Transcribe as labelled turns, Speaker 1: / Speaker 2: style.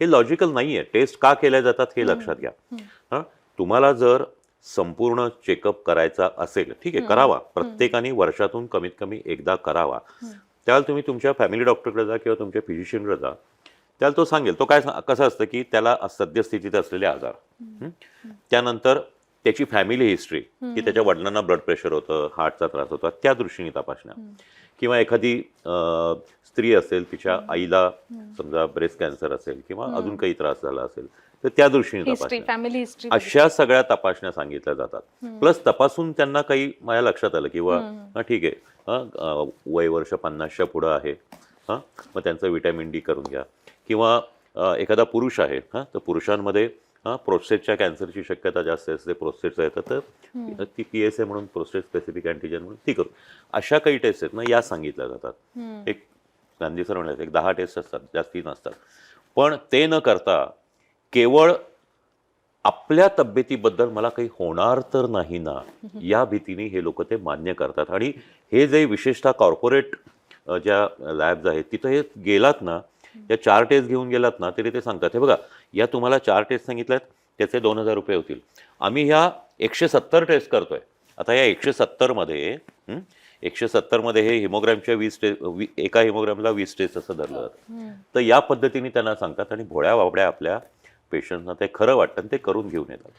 Speaker 1: हे लॉजिकल नाही आहे टेस्ट का केल्या जातात हे लक्षात घ्या. हां? तुम्हाला जर संपूर्ण चेकअप करायचा असेल ठीक आहे करावा. प्रत्येकाने वर्षातून कमीत कमी एकदा करावा. त्याला तुम्ही तुमच्या फॅमिली डॉक्टरकडे जा किंवा तुमच्या फिजिशियनकडे जा. त्याला तो सांगेल. तो काय कसं असतं की त्याला सद्यस्थितीत असलेले आजार? त्यानंतर त्याची फॅमिली हिस्ट्री की त्याच्या वडिलांना ब्लड प्रेशर होतं हार्टचा त्रास होता त्या दृष्टीने तपासण्या. किंवा एखादी स्त्री असेल तिच्या आईला समजा ब्रेस्ट कॅन्सर असेल किंवा अजून काही त्रास झाला असेल तर त्या दृष्टीने तपासण्या. अशा सगळ्या तपासण्या सांगितल्या जातात. प्लस तपासून त्यांना काही माझ्या लक्षात आलं किंवा ठीक आहे. वय वर्ष पन्नासच्या पुढं आहे. हां मग त्यांचं विटॅमिन डी करून घ्या. किंवा एखादा पुरुष आहे हां तर पुरुषांमध्ये हां प्रोस्टेटच्या कॅन्सरची शक्यता जास्त असते. प्रोस्टेटचं येतं तर ती पी एस ए म्हणून प्रोस्टेट स्पेसिफिक अँटीजन म्हणून ती करू. अशा काही टेस्ट आहेत. ना या सांगितल्या जातात. एक गांधी सर म्हणाले एक दहा टेस्ट असतात जास्ती नसतात पण ते न करता केवळ आपल्या तब्येतीबद्दल मला काही होणार तर नाही ना या भीतीने हे लोक ते मान्य करतात. आणि हे जे विशेषतः कॉर्पोरेट ज्या लॅब्स आहेत तिथं हे गेलात ना या चार टेस्ट घेऊन गेलात ना तरी ते सांगतात हे बघा या तुम्हाला चार टेस्ट सांगितल्यात त्याचे दोन हजार रुपये होतील. आम्ही ह्या एकशे सत्तर टेस्ट करतोय. आता या एकशे सत्तरमध्ये हं, एकशे सत्तरमध्ये हे हिमोग्रॅमच्या वीस टेस्ट एका हिमोग्रॅमला वीस टेस्ट असं धरलं जातं. तर या पद्धतीने त्यांना सांगतात आणि भोळ्या बाबड्या आपल्या पेशंटना ते खरं वाटतं आणि ते करून घेऊन येतात.